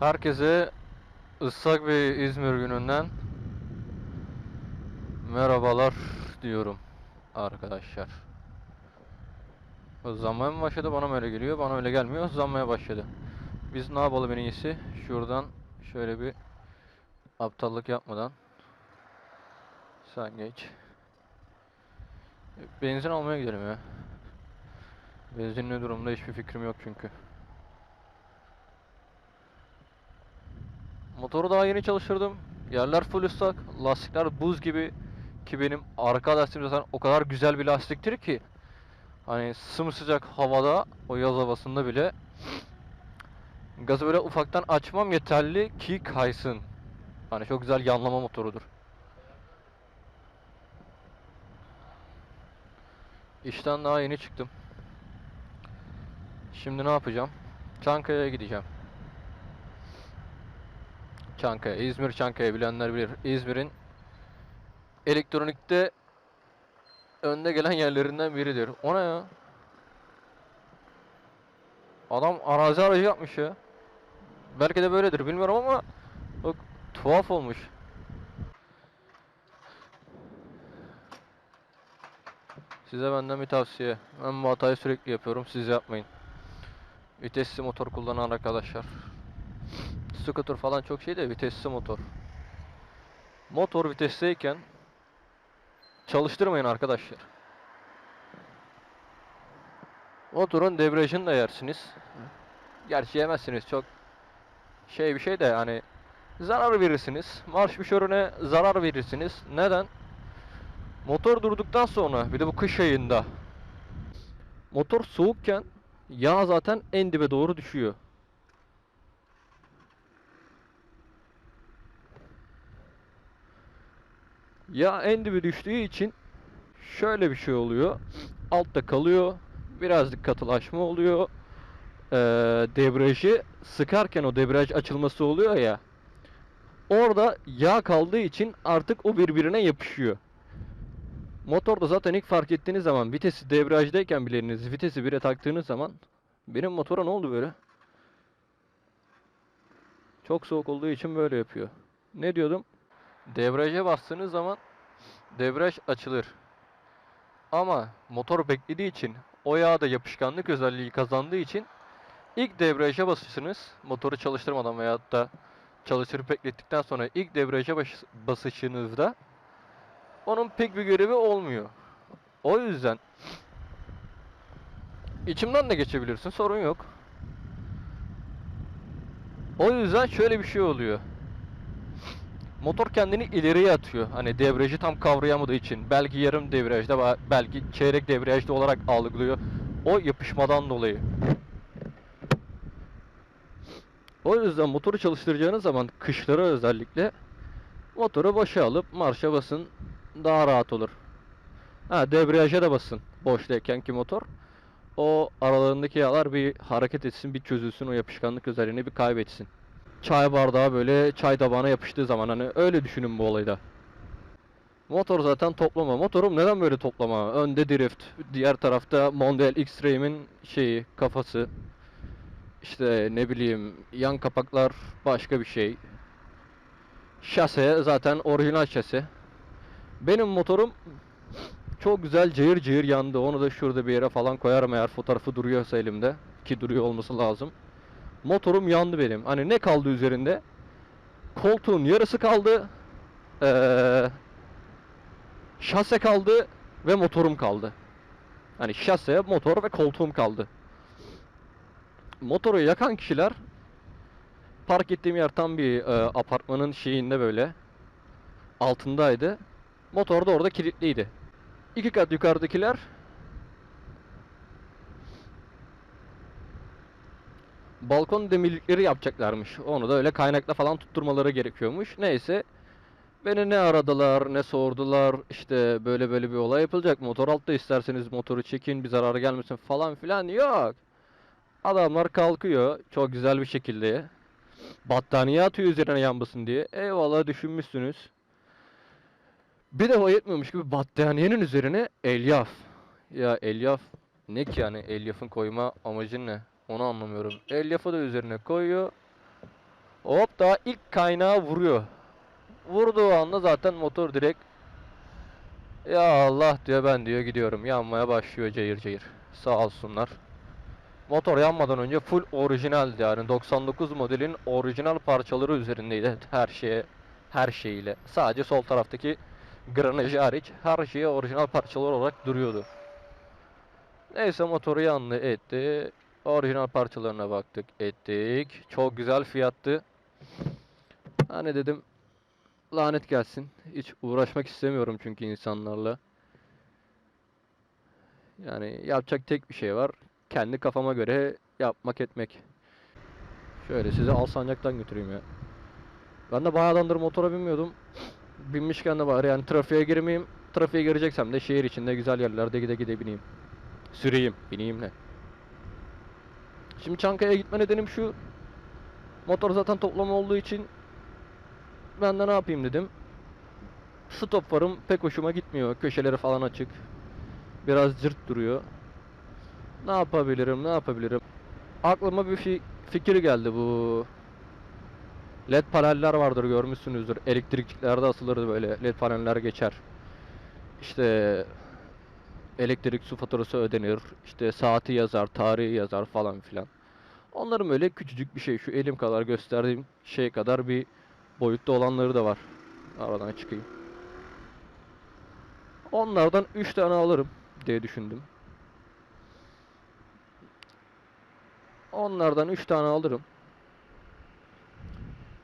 Herkese ıslak bir İzmir gününden merhabalar diyorum arkadaşlar. Hızlanmaya mı başladı? Bana mı öyle geliyor? Bana öyle gelmiyor. Hızlanmaya başladı. Biz ne yapalım en iyisi? Şuradan şöyle bir aptallık yapmadan sen geç. Benzin almaya gidelim ya. Benzin ne durumda hiçbir fikrim yok çünkü. Motoru daha yeni çalıştırdım. Yerler full ıslak. Lastikler buz gibi. Ki benim arka lastiğim zaten o kadar güzel bir lastiktir ki. Hani sımsıcak havada, o yaz havasında bile gazı böyle ufaktan açmam yeterli ki kaysın. Hani çok güzel yanlama motorudur. İşten daha yeni çıktım. Şimdi ne yapacağım? Çankaya'ya gideceğim. Çankaya, İzmir Çankaya bilenler bilir. İzmir'in elektronikte önde gelen yerlerinden biridir. O ne ya? Adam arazi aracı yapmış ya. Belki de böyledir bilmiyorum ama çok tuhaf olmuş. Size benden bir tavsiye. Ben bu hatayı sürekli yapıyorum. Siz yapmayın. Vitesli motor kullanan arkadaşlar. Scooter falan çok şey de vitesli motor. Motor vitesteyken çalıştırmayın arkadaşlar. Motorun debriyajını da yersiniz. Gerçi yemezsiniz çok şey bir şey de hani zarar verirsiniz. Marş müşörüne zarar verirsiniz. Neden? Motor durduktan sonra bir de bu kış ayında motor soğukken yağ zaten en dibe doğru düşüyor. Ya en düştüğü için şöyle bir şey oluyor. Altta kalıyor. Birazcık katılaşma oluyor. Ee, debriyajı sıkarken o debriyaj açılması oluyor ya. Orada yağ kaldığı için artık o birbirine yapışıyor. Motorda zaten ilk fark ettiğiniz zaman vitesi debriyajdayken bileriniz vitesi 1'e taktığınız zaman benim motora ne oldu böyle? Çok soğuk olduğu için böyle yapıyor. Ne diyordum? Debriyaja bastığınız zaman debriyaj açılır. Ama motor beklediği için o yağda yapışkanlık özelliği kazandığı için ilk debriyaja basışınız motoru çalıştırmadan veya da çalıştırıp beklettikten sonra ilk debriyaja baş- basışınızda onun pek bir görevi olmuyor. O yüzden içimden de geçebilirsin sorun yok. O yüzden şöyle bir şey oluyor. Motor kendini ileriye atıyor. Hani debriyajı tam kavrayamadığı için. Belki yarım ba- belki çeyrek debriyajda olarak algılıyor. O yapışmadan dolayı. O yüzden motoru çalıştıracağınız zaman kışları özellikle motoru boşa alıp marşa basın daha rahat olur. Ha debriyaja da basın boştayken ki motor. O aralarındaki yağlar bir hareket etsin, bir çözülsün, o yapışkanlık özelliğini bir kaybetsin. Çay bardağı böyle çay tabağına yapıştığı zaman hani öyle düşünün bu olayda. Motor zaten toplama. Motorum neden böyle toplama? Önde drift, diğer tarafta Mondial X-Trame'in şeyi, kafası. İşte ne bileyim yan kapaklar başka bir şey. Şase zaten orijinal şase. Benim motorum çok güzel cayır cayır yandı. Onu da şurada bir yere falan koyarım eğer fotoğrafı duruyorsa elimde. Ki duruyor olması lazım. Motorum yandı benim. Hani ne kaldı üzerinde? Koltuğun yarısı kaldı. Ee, şase kaldı ve motorum kaldı. Hani şase, motor ve koltuğum kaldı. Motoru yakan kişiler park ettiğim yer tam bir e, apartmanın şeyinde böyle altındaydı. Motor da orada kilitliydi. İki kat yukarıdakiler balkon demirlikleri yapacaklarmış. Onu da öyle kaynakla falan tutturmaları gerekiyormuş. Neyse beni ne aradılar ne sordular işte böyle böyle bir olay yapılacak. Motor altta isterseniz motoru çekin bir zararı gelmesin falan filan yok. Adamlar kalkıyor çok güzel bir şekilde. Battaniye atıyor üzerine yanmasın diye. Eyvallah düşünmüşsünüz. Bir de o yetmiyormuş gibi battaniyenin üzerine elyaf. Ya elyaf ne ki yani elyafın koyma amacı ne? Onu anlamıyorum. Elyafı da üzerine koyuyor. Hop daha ilk kaynağı vuruyor. Vurduğu anda zaten motor direkt ya Allah diyor ben diyor gidiyorum. Yanmaya başlıyor cayır cayır. Sağ olsunlar. Motor yanmadan önce full orijinaldi yani 99 modelin orijinal parçaları üzerindeydi her şeye her şeyiyle. Sadece sol taraftaki granajı hariç her şeye orijinal parçalar olarak duruyordu. Neyse motoru yandı etti. Orijinal parçalarına baktık ettik. Çok güzel fiyattı. Hani dedim lanet gelsin. Hiç uğraşmak istemiyorum çünkü insanlarla. Yani yapacak tek bir şey var. Kendi kafama göre yapmak etmek. Şöyle sizi Alsancak'tan götüreyim ya. Ben de bayağıdandır motora binmiyordum. Binmişken de bari yani trafiğe girmeyeyim. Trafiğe gireceksem de şehir içinde güzel yerlerde gide gide bineyim. Süreyim, bineyim ne. Şimdi Çankaya'ya gitme nedenim şu. Motor zaten toplama olduğu için ben de ne yapayım dedim. Stop farım pek hoşuma gitmiyor. Köşeleri falan açık. Biraz cırt duruyor. Ne yapabilirim, ne yapabilirim? Aklıma bir fi- fikir geldi bu. LED paneller vardır görmüşsünüzdür. Elektrikçiklerde asılır böyle LED paneller geçer. İşte elektrik su faturası ödenir. İşte saati yazar, tarihi yazar falan filan. Onların böyle küçücük bir şey şu elim kadar gösterdiğim şey kadar bir boyutta olanları da var. Aradan çıkayım. Onlardan 3 tane alırım diye düşündüm. Onlardan 3 tane alırım.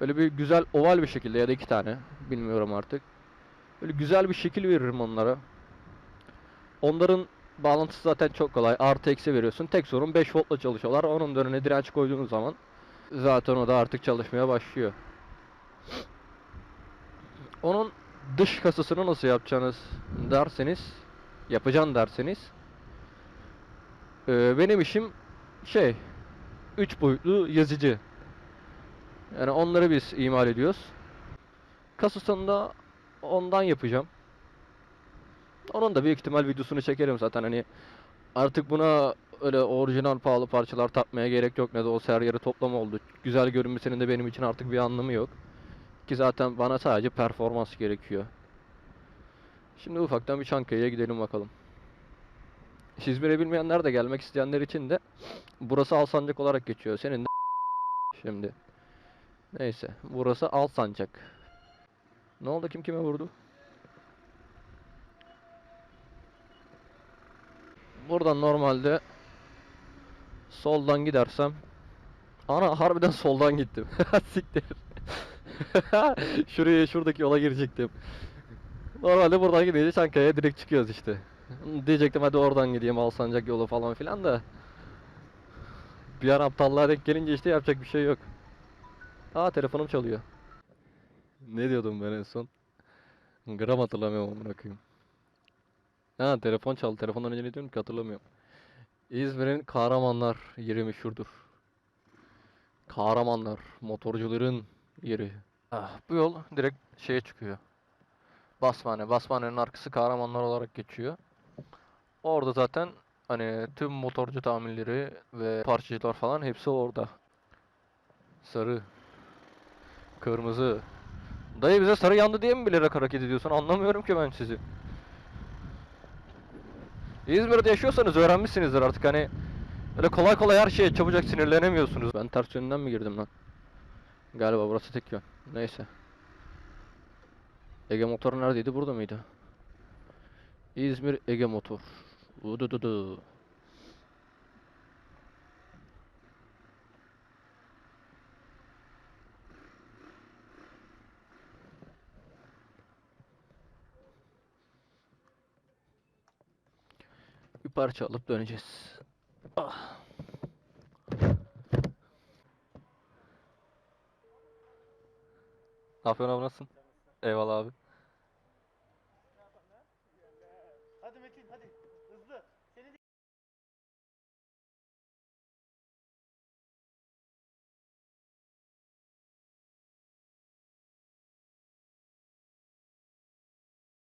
Böyle bir güzel oval bir şekilde ya da 2 tane bilmiyorum artık. Böyle güzel bir şekil veririm onlara. Onların bağlantısı zaten çok kolay. Artı eksi veriyorsun. Tek sorun 5 voltla çalışıyorlar. Onun önüne direnç koyduğunuz zaman zaten o da artık çalışmaya başlıyor. Onun dış kasasını nasıl yapacağınız derseniz, yapacaksın derseniz eee, benim işim şey 3 boyutlu yazıcı. Yani onları biz imal ediyoruz. Kasasını da ondan yapacağım. Onun da büyük ihtimal videosunu çekerim zaten hani artık buna öyle orijinal pahalı parçalar takmaya gerek yok ne de o her yeri toplama oldu. Güzel görünmesinin de benim için artık bir anlamı yok. Ki zaten bana sadece performans gerekiyor. Şimdi ufaktan bir Çankaya'ya gidelim bakalım. İzmir'e bilmeyenler de gelmek isteyenler için de burası Alsancak olarak geçiyor. Senin de şimdi. Neyse burası Alsancak. Ne oldu kim kime vurdu? Buradan normalde soldan gidersem Ana harbiden soldan gittim. Siktir. Şuraya şuradaki yola girecektim. Normalde buradan gidince Çankaya'ya direkt çıkıyoruz işte. Diyecektim hadi oradan gideyim Alsancak yolu falan filan da. Bir an aptallığa denk gelince işte yapacak bir şey yok. Aa telefonum çalıyor. Ne diyordum ben en son? Gram hatırlamıyorum amına koyayım. Ha telefon çaldı. Telefondan önce ne diyorum ki hatırlamıyorum. İzmir'in Kahramanlar yeri meşhurdur. Kahramanlar, motorcuların yeri. Ah, bu yol direkt şeye çıkıyor. Basmane. Basmane'nin arkası Kahramanlar olarak geçiyor. Orada zaten hani tüm motorcu tamirleri ve parçacılar falan hepsi orada. Sarı. Kırmızı. Dayı bize sarı yandı diye mi bilerek hareket ediyorsun? Anlamıyorum ki ben sizi. İzmir'de yaşıyorsanız öğrenmişsinizdir artık hani öyle kolay kolay her şeye çabucak sinirlenemiyorsunuz. Ben ters yönden mi girdim lan? Galiba burası tek yön. Neyse. Ege Motor neredeydi? Burada mıydı? İzmir Ege Motor. Udududu. Parça alıp döneceğiz. Ah. Yapıyorsun abi nasılsın? Eyvallah abi.